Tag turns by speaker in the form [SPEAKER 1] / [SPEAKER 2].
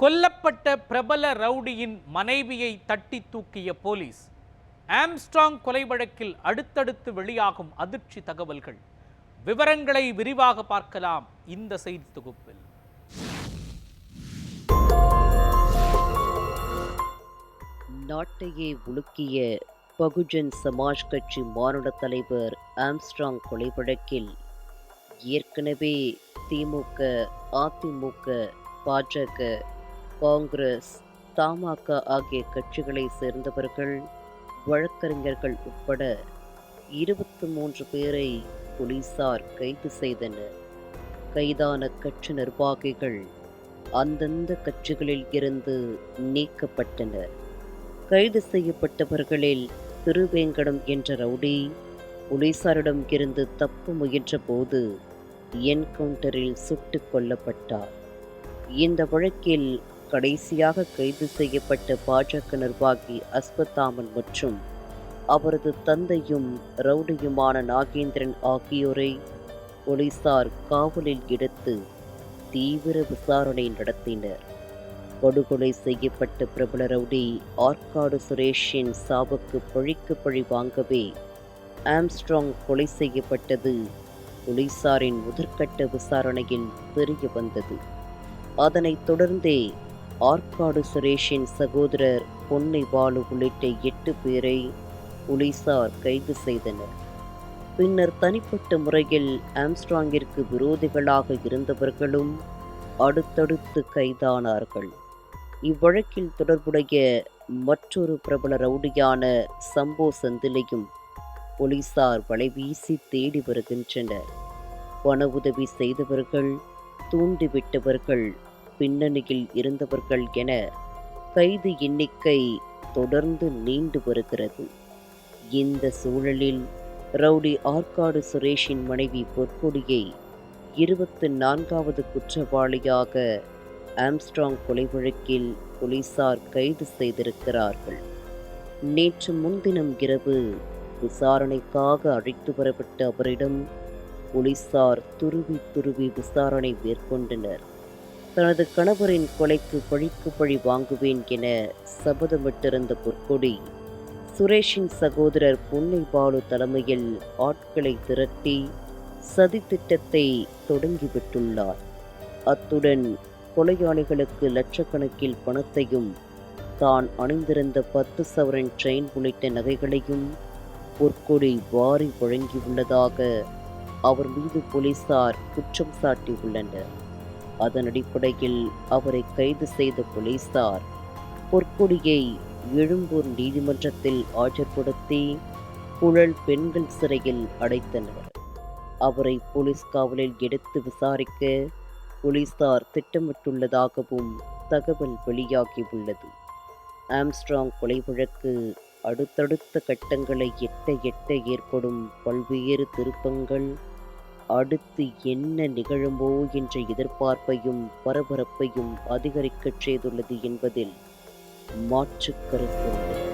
[SPEAKER 1] கொல்லப்பட்ட பிரபல ரவுடியின் மனைவியை தட்டி தூக்கிய போலீஸ் ஆம்ஸ்ட்ராங் கொலை வழக்கில் அடுத்தடுத்து வெளியாகும் அதிர்ச்சி தகவல்கள். விவரங்களை விரிவாக பார்க்கலாம் இந்த செய்தி தொகுப்பில்.
[SPEAKER 2] நாட்டையே உலுக்கிய பகுஜன் சமாஜ் கட்சி மாநில தலைவர் ஆம்ஸ்ட்ராங் கொலை வழக்கில் ஏற்கனவே திமுக அதிமுக பாஜக காங்கிரஸ் தமாக ஆகிய கட்சிகளை சேர்ந்தவர்கள் வழக்கறிஞர்கள் உட்பட இருபத்தி மூன்று பேரை போலீசார் கைது செய்தனர். கைதான கட்சி நிர்வாகிகள் அந்தந்த கட்சிகளில் இருந்து நீக்கப்பட்டனர். கைது செய்யப்பட்டவர்களில் திருவேங்கடம் என்ற ரவுடி போலீசாரிடம் இருந்து தப்ப முயன்றபோது என்கவுண்டரில் சுட்டுக் கொல்லப்பட்டார். இந்த வழக்கில் கடைசியாக கைது செய்யப்பட்ட பாஜக நிர்வாகி அஸ்வத்தாமன் மற்றும் அவரது தந்தையும் ரவுடியுமான நாகேந்திரன் ஆகியோரை போலீசார் காவலில் எடுத்து தீவிர விசாரணை நடத்தினர். படுகொலை செய்யப்பட்ட பிரபல ரவுடி ஆற்காடு சுரேஷின் சாவுக்கு பழிக்கு பழி வாங்கவே ஆம்ஸ்ட்ராங் கொலை செய்யப்பட்டது போலீசாரின் முதற்கட்ட விசாரணையில் தெரிய வந்தது அதனைத் தொடர்ந்தே ஆற்காடு சுரேஷின் சகோதரர் பொன்னை பாலு உள்ளிட்ட எட்டு பேரை போலீசார் கைது செய்தனர். பின்னர் தனிப்பட்ட முறையில் ஆம்ஸ்ட்ராங்கிற்கு விரோதிகளாக இருந்தவர்களும் அடுத்தடுத்து கைதானார்கள். இவ்வழக்கில் தொடர்புடைய மற்றொரு பிரபல ரவுடியான சம்போ செந்திலையும் போலீசார் வலைவீசி தேடி வருகின்றனர். பண உதவி செய்தவர்கள் தூண்டிவிட்டவர்கள் பின்னணியில் இருந்தவர்கள் என கைது எண்ணிக்கை தொடர்ந்து நீண்டு வருகிறது. இந்த சூழலில் ரவுடி ஆற்காடு சுரேஷின் மனைவி பொற்கொடியை இருபத்தி நான்காவது குற்றவாளியாக ஆம்ஸ்ட்ராங் கொலை வழக்கில் போலீசார் கைது செய்திருக்கிறார்கள். நேற்று முன்தினம் இரவு விசாரணைக்காக அழைத்து வரப்பட்ட அவரிடம் போலீசார் துருவி துருவி விசாரணை மேற்கொண்டனர். தனது கணவரின் கொலைக்கு பழிக்கு பழி வாங்குவேன் என சபதமிட்டிருந்த பொற்கொடி சுரேஷின் சகோதரர் பொன்னை பாலு தலைமையில் ஆட்களை திரட்டி சதித்திட்டத்தை தொடங்கிவிட்டுள்ளார். அத்துடன் கொலையாளிகளுக்கு லட்சக்கணக்கில் பணத்தையும் தான் அணிந்திருந்த பத்து சவரன் ட்ரெயின் உள்ளிட்ட நகைகளையும் பொற்கொடி வாரி வழங்கியுள்ளதாக அவர் மீது போலீசார் குற்றம் சாட்டியுள்ளனர். அதன் அடிப்படையில் அவரை கைது செய்த போலீசார் பொற்கொடியை எழும்பூர் நீதிமன்றத்தில் ஆஜர்படுத்தி புழல் பெண்கள் சிறையில் அடைத்தனர். அவரை போலீஸ் காவலில் எடுத்து விசாரிக்க போலீசார் திட்டமிட்டுள்ளதாகவும் தகவல் வெளியாகியுள்ளது. ஆம்ஸ்ட்ராங் கொலை வழக்கு அடுத்தடுத்த கட்டங்களை எட்ட எட்ட ஏற்படும் பல்வேறு திருப்பங்கள் அடுத்து என்ன நிகழுமோ என்ற எதிர்பார்ப்பையும் பரபரப்பையும் அதிகரிக்கச் செய்துள்ளது என்பதில் மாற்றுக் கருத்து